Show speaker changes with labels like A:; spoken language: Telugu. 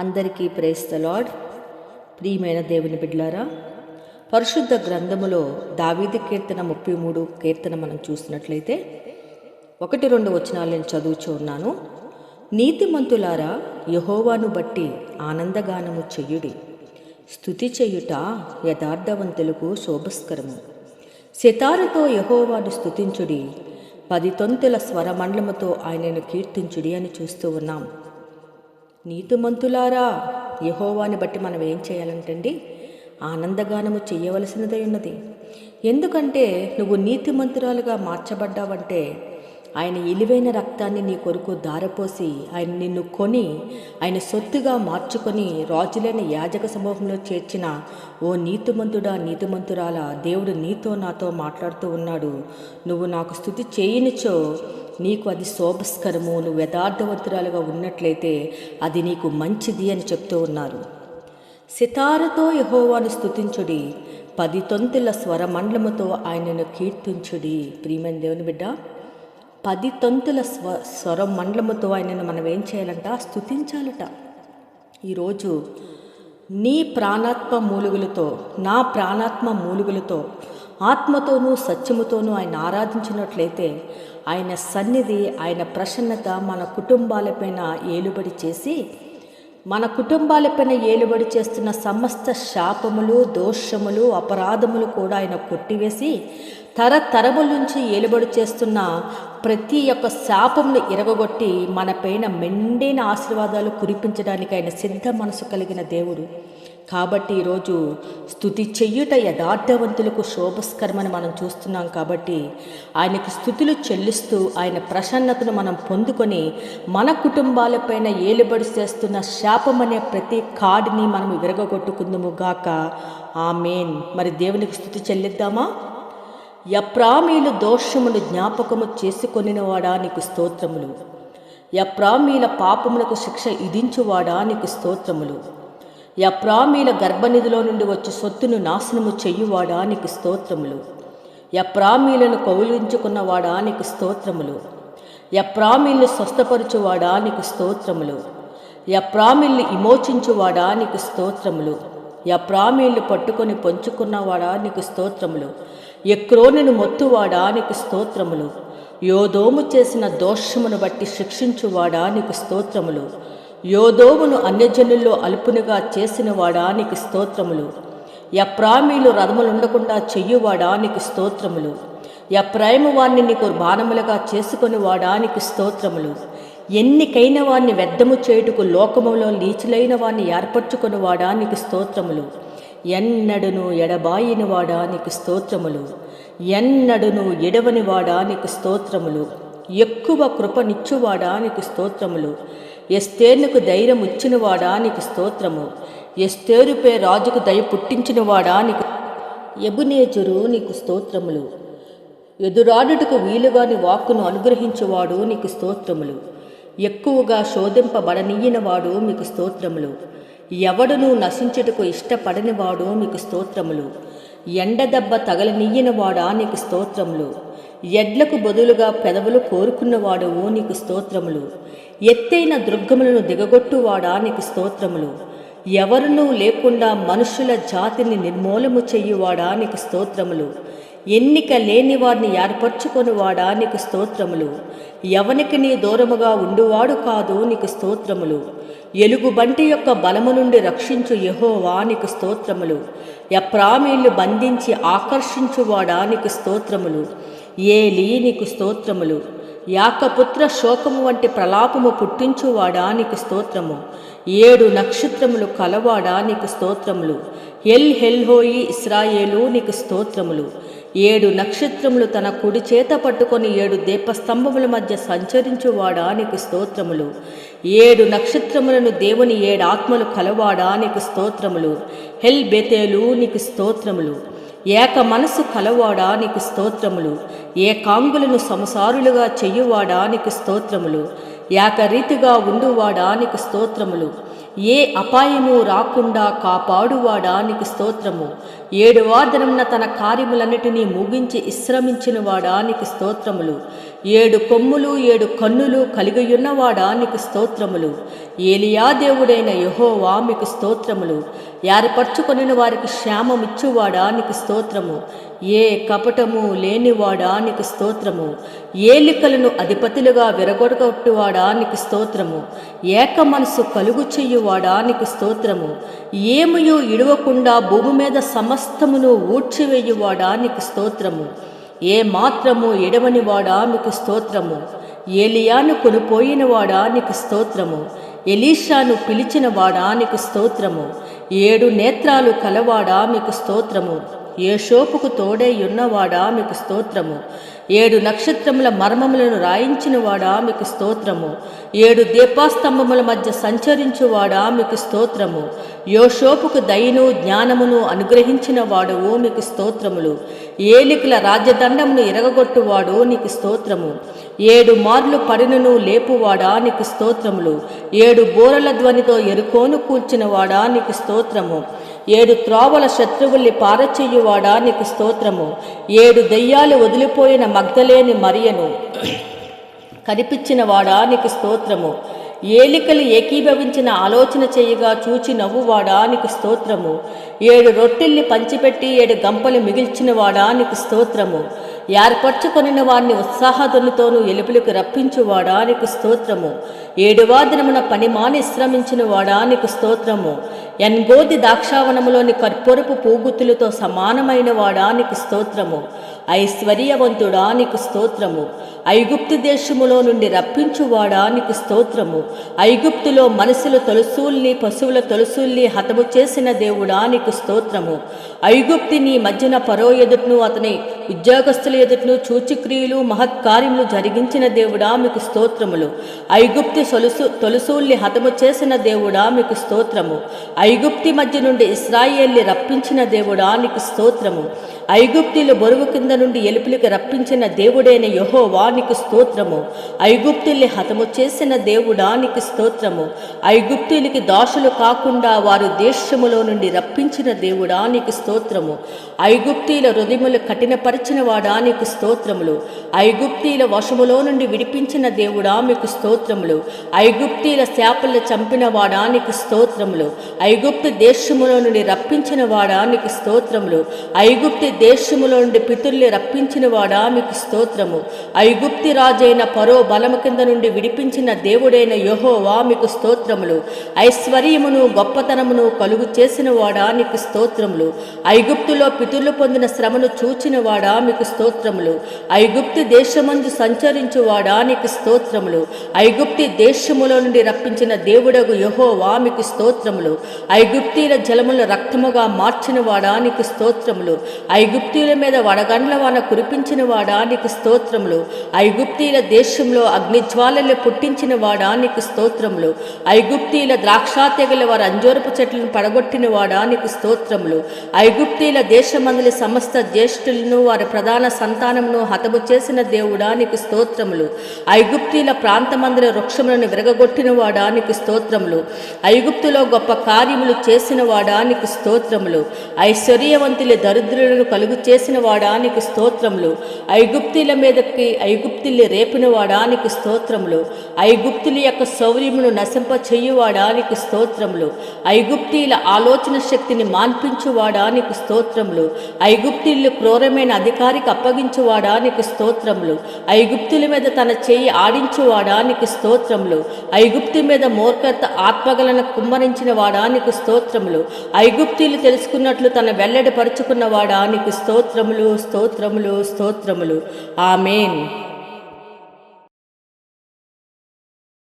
A: అందరికీ ప్రేస్ ద లార్డ్ ప్రియమైన దేవుని బిడ్లారా పరిశుద్ధ గ్రంథములో దావీది కీర్తన ముప్పై మూడు కీర్తన మనం చూసినట్లయితే ఒకటి రెండు వచనాలు నేను చదువుచూ ఉన్నాను. నీతిమంతులారా యహోవాను బట్టి ఆనందగానము చెయ్యుడి స్థుతి చెయ్యుట యథార్థవంతులకు శోభస్కరము. సితారతో యహోవాను స్థుతించుడి పది తొంతుల స్వరమండలముతో ఆయనను కీర్తించుడి అని చూస్తూ ఉన్నాం. నీతిమంతులారా యహోవాని బట్టి మనం ఏం చేయాలంటండి? ఆనందగానము చేయవలసినదై ఉన్నది. ఎందుకంటే నువ్వు నీతిమంతురాలుగా మార్చబడ్డావంటే ఆయన ఇలివైన రక్తాన్ని నీ కొరకు దారపోసి ఆయన నిన్ను కొని ఆయన సొత్తుగా మార్చుకొని రాజులైన యాజక సమూహంలో చేర్చిన ఓ నీతిమంతుడా నీతిమంతురాల దేవుడు నీతో నాతో మాట్లాడుతూ ఉన్నాడు. నువ్వు నాకు స్థుతి చేయనిచో నీకు అది శోభస్కరము నువ్వు యథార్థవంతురాలుగా ఉన్నట్లయితే అది నీకు మంచిది అని చెప్తూ ఉన్నారు. సితారతో యహోవాను స్థుతించుడి పది తొంతుల స్వరమండలముతో ఆయనను కీర్తించుడి. ప్రియమైన దేవుని బిడ్డ పది తొంతుల స్వ స్వరం మండలముతో ఆయనను మనం ఏం చేయాలంట? స్థుతించాలట ఈరోజు నీ ప్రాణాత్మ మూలుగులతో నా ప్రాణాత్మ మూలుగులతో ఆత్మతోనూ సత్యముతోనూ ఆయన ఆరాధించినట్లయితే ఆయన సన్నిధి ఆయన ప్రసన్నత మన కుటుంబాలపైన ఏలుబడి చేసి మన కుటుంబాలపైన ఏలుబడి చేస్తున్న సమస్త శాపములు దోషములు అపరాధములు కూడా ఆయన కొట్టివేసి తరతరముల నుంచి ఏలుబడి చేస్తున్న ప్రతి ఒక్క శాపమును ఇరగొట్టి మన పైన మెండైన ఆశీర్వాదాలు కురిపించడానికి ఆయన సిద్ధ మనసు కలిగిన దేవుడు. కాబట్టి ఈరోజు స్థుతి చెయ్యుట యథార్థవంతులకు శోభస్కరమని మనం చూస్తున్నాం కాబట్టి ఆయనకి స్థుతులు చెల్లిస్తూ ఆయన ప్రసన్నతను మనం పొందుకొని మన కుటుంబాలపైన ఏలుబడి చేస్తున్న శాపం అనే ప్రతి కాడిని మనం విరగొట్టుకుందుము గాక. ఆ మేన్ మరి దేవునికి స్థుతి చెల్లిద్దామా? యప్రామీలు దోషమును జ్ఞాపకము చేసుకొనినవాడా నీకు స్తోత్రములు? యప్రామీల పాపములకు శిక్ష ఇదించువాడా నీకు స్తోత్రములు? యప్రామీల గర్భనిధిలో నుండి వచ్చి సొత్తును నాశనము చెయ్యువాడా నీకు స్తోత్రములు? యప్రామీలను కౌలించుకున్నవాడా నీకు స్తోత్రములు? యప్రామీల్ని స్వస్థపరచువాడా నీకు స్తోత్రములు? యప్రామీల్ని విమోచించువాడా నీకు స్తోత్రములు? యప్రామీల్ని పట్టుకొని పంచుకున్నవాడా నీకు స్తోత్రములు? ఎక్రోనిను మొత్తువాడా నీకు స్తోత్రములు? యోదోము చేసిన దోషమును బట్టి శిక్షించువాడా నీకు స్తోత్రములు? యోదోమును అన్యజనుల్లో అల్పునిగా చేసినవాడా నీకు స్తోత్రములు? ఎప్రామీలు రథములుండకుండా చెయ్యువాడా నీకు స్తోత్రములు? యప్రాయము వాణ్ణి నీకు బాణములుగా చేసుకొని వాడానికి స్తోత్రములు? ఎన్నికైన వాణ్ణి వ్యర్థము చేయుటకు లోకములో నీచులైన వాణ్ణి ఏర్పరచుకుని వాడా నీకు స్తోత్రములు. ఎన్నడును ఎడబాయిని వాడా నీకు స్తోత్రములు. ఎన్నడును ఎడవని వాడా నీకు స్తోత్రములు. ఎక్కువ కృపనిచ్చువాడా నీకు స్తోత్రములు. ఎస్తేర్నుకు ధైర్యం ఇచ్చినవాడా నీకు స్తోత్రము. ఎస్తేరుపై రాజుకు దయ పుట్టించినవాడా నీకు ఎబునేచురు నీకు స్తోత్రములు. ఎదురాడుటకు వీలుగాని వాక్కును అనుగ్రహించువాడు నీకు స్తోత్రములు. ఎక్కువగా శోధింపబడనీయనివాడు మీకు స్తోత్రములు. ఎవడును నశించుటకు ఇష్టపడనివాడు మీకు స్తోత్రములు. ఎండదెబ్బ తగలనీయనివాడా నీకు స్తోత్రములు. ఎడ్లకు బదులుగా పెదవులు కోరుకున్నవాడువు నీకు స్తోత్రములు. ఎత్తైన దుర్గములను దిగగొట్టువాడా నీకు స్తోత్రములు. ఎవరునూ లేకుండా మనుషుల జాతిని నిర్మూలము చెయ్యువాడా నీకు స్తోత్రములు. ఎన్నిక లేని వారిని ఏర్పరచుకొనివాడా నీకు స్తోత్రములు? ఎవనికి నీ దూరముగా ఉండువాడు కాదు నీకు స్తోత్రములు. ఎలుగుబంటి యొక్క బలము నుండి రక్షించు యహోవా నీకు స్తోత్రములు. ఎప్రామీళ్ళు బంధించి ఆకర్షించువాడా నీకు స్తోత్రములు? ఏలి నీకు స్తోత్రములు. యాకపుత్ర శోకము వంటి ప్రలాపము పుట్టించువాడా నీకు స్తోత్రము? ఏడు నక్షత్రములు కలవాడా నీకు స్తోత్రములు? ఎల్ హెల్హోయి ఇస్రాయేలు నీకు స్తోత్రములు. ఏడు నక్షత్రములు తన కుడి చేత పట్టుకొని ఏడు దీపస్తంభముల మధ్య సంచరించువాడా నీకు స్తోత్రములు? ఏడు నక్షత్రములను దేవుని ఏడు ఆత్మలు కలవాడా నీకు స్తోత్రములు? హెల్ బెతేలు నీకు స్తోత్రములు. ఏక మనసు కలవాడా నీకు స్తోత్రములు? ఏకాంగులను సంసారులుగా చెయ్యువాడా నీకు స్తోత్రములు? ఏకరీతిగా ఉండువాడా నీకు స్తోత్రములు. ఏ అపాయము రాకుండా కాపాడువాడా నీకు స్తోత్రము. ఏడు వాదనమున తన కార్యములన్నిటినీ ముగించి విశ్రమించిన వాడా నీకు స్తోత్రములు. ఏడు కొమ్ములు ఏడు కన్నులు కలిగియున్నవాడా నీకు స్తోత్రములు. ఏలియా దేవుడైన యహోవా మీకు స్తోత్రములు. ఏర్పరచుకొనిన వారికి శ్యామమిచ్చువాడా నీకు స్తోత్రము. ఏ కపటము లేనివాడా నీకు స్తోత్రము. ఏలికలను అధిపతులుగా విరగొడగొట్టువాడా నీకు స్తోత్రము. ఏక మనసు కలుగు చెయ్యువాడా నీకు స్తోత్రము. ఏమయో ఇడవకుండా భూమి మీద సమస్తమును ఊడ్చివేయువాడా నీకు స్తోత్రము. ఏ మాత్రము ఎడవనివాడా మీకు స్తోత్రము? ఏలియాను కొనిపోయినవాడా నీకు స్తోత్రము? ఎలీషాను పిలిచినవాడా నీకు స్తోత్రము? ఏడు నేత్రాలు కలవాడా మీకు స్తోత్రము? ఏ షోపుకు తోడై ఉన్నవాడా మీకు స్తోత్రము. ఏడు నక్షత్రముల మర్మములను రాయించినవాడా మీకు స్తోత్రము. ఏడు దీపాస్తంభముల మధ్య సంచరించువాడా మీకు స్తోత్రము. యోషోపుకు దయను జ్ఞానమును అనుగ్రహించిన వాడువు మీకు స్తోత్రములు. ఏలికల రాజ్యదండమును ఇరగగొట్టువాడు నీకు స్తోత్రము. ఏడు మార్లు పడినను లేపువాడా నీకు స్తోత్రములు. ఏడు బోరల ధ్వనితో ఎరుకోను కూల్చినవాడా నీకు స్తోత్రము. ఏడు త్రోవల శత్రువుల్ని పారచెయ్యువాడా నీకు స్తోత్రము? ఏడు దెయ్యాలు వదిలిపోయిన మగ్ధలేని మరియను కనిపించినవాడా నీకు స్తోత్రము? ఏలికలు ఏకీభవించిన ఆలోచన చేయగా చూచి నవ్వువాడా నీకు స్తోత్రము? ఏడు రొట్టెల్ని పంచిపెట్టి ఏడు గంపలు మిగిల్చినవాడా నీకు స్తోత్రము? ఏర్పరచుకొనిన వారిని ఉత్సాహదులతోనూ ఎలుపులకు రప్పించువాడా నీకు స్తోత్రము. ఏడువాదినమున పని మాని శ్రమించిన వాడా నీకు స్తోత్రము. ఎన్గోది దాక్షావనములోని కర్పూరపు పూగుతులతో సమానమైన వాడా నీకు స్తోత్రము. ఐశ్వర్యవంతుడా నీకు స్తోత్రము. ఐగుప్తు దేశములో నుండి రప్పించువాడా నీకు స్తోత్రము. ఐగుప్తులో మనసులు తొలుసూల్ని పశువుల తొలుసూల్ని హతము చేసిన దేవుడా నీకు స్తోత్రము. ఐగుప్తి నీ మధ్యన పరో ఎదుటను అతని ఉద్యోగస్తుల ఎదుటను చూచిక్రియలు మహత్కార్యములు జరిగించిన దేవుడా మీకు స్తోత్రములు. ఐగుప్తి సొలుసు తొలుసూల్ని హతము చేసిన దేవుడా మీకు స్తోత్రము. ఐగుప్తి మధ్య నుండి ఇస్రాయేల్ని రప్పించిన దేవుడా నీకు స్తోత్రము. ఐగుప్తిలు బరువు కింద నుండి ఎలుపులకి రప్పించిన దేవుడైన యహోవా నీకు స్తోత్రము. ఐగుప్తుల్ని హతము చేసిన దేవుడా నీకు స్తోత్రము. ఐగుప్తులకి దాసులు కాకుండా వారు దేశములో నుండి రప్పించిన దేవుడా నీకు స్తోత్రము. ఐగుప్తీల హృదయములు కఠినపరిచిన వాడా నీకు స్తోత్రములు. ఐగుప్తీల వశములో నుండి విడిపించిన దేవుడా మీకు స్తోత్రములు. ఐగుప్తీల శాపలు చంపిన వాడా నీకు స్తోత్రములు. ఐగుప్తు దేశములో నుండి రప్పించిన వాడా నీకు స్తోత్రములు. ఐగుప్తి దేశములో నుండి పితుర్లు రప్పించిన రప్పించినవాడా మీకు స్తోత్రము? ఐగుప్తి రాజైన పరో బలము కింద నుండి విడిపించిన దేవుడైన యహోవా మీకు స్తోత్రములు. ఐశ్వర్యమును గొప్పతనమును కలుగు చేసినవాడా నీకు స్తోత్రములు. ఐగుప్తులో పితులు పొందిన శ్రమను చూచినవాడా మీకు స్తోత్రములు. ఐగుప్తి దేశమందు సంచరించువాడా నీకు స్తోత్రములు. ఐగుప్తి దేశములో నుండి రప్పించిన దేవుడగు యహోవా మీకు స్తోత్రములు. ఐగుప్తీల జలముల రక్తముగా మార్చినవాడా నీకు స్తోత్రములు. ఐగుప్తీల మీద వడగండ్ల వాన కురిపించిన వాడా నీకు స్తోత్రములు? ఐగుప్తీల దేశంలో అగ్నిజ్వాలలు పుట్టించిన వాడా నీకు స్తోత్రములు? ఐగుప్తీల ద్రాక్షా తెగల వారి అంజోరపు చెట్లను పడగొట్టిన వాడా నీకు స్తోత్రములు? ఐగుప్తీల దేశమందలి సమస్త జ్యేష్ఠులను వారి ప్రధాన సంతానమును హతము చేసిన దేవుడా నీకు స్తోత్రములు? ఐగుప్తీల ప్రాంతమందుల వృక్షములను విరగగొట్టిన వాడా నీకు స్తోత్రములు? ఐగుప్తులో గొప్ప కార్యములు చేసిన వాడా నీకు స్తోత్రములు? ఐశ్వర్యవంతుల దరిద్రులను కలుగు చేసిన వాడా నీకు స్తోత్రములు. ఐగుప్తుల మీదకి ఐగుప్తిల్ని రేపిన వాడానికి స్తోత్రములు. ఐగుప్తుల యొక్క శౌర్యమును నశింప చేయువాడానికి స్తోత్రములు. ఐగుప్తీల ఆలోచన శక్తిని మాన్పించువాడానికి స్తోత్రములు. ఐగుప్తిల్లు క్రూరమైన అధికారికి అప్పగించువాడానికి స్తోత్రములు. ఐగుప్తుల మీద తన చెయ్యి ఆడించువాడానికి స్తోత్రములు. ఐగుప్తి మీద మూర్ఖత ఆత్మగలను కుమ్మరించిన వాడానికి స్తోత్రములు. ఐగుప్తీలు తెలుసుకున్నట్లు తన వెల్లడి పరుచుకున్న వాడా నీకు స్తోత్రములు స్తోత్రములు. ఆమెన్.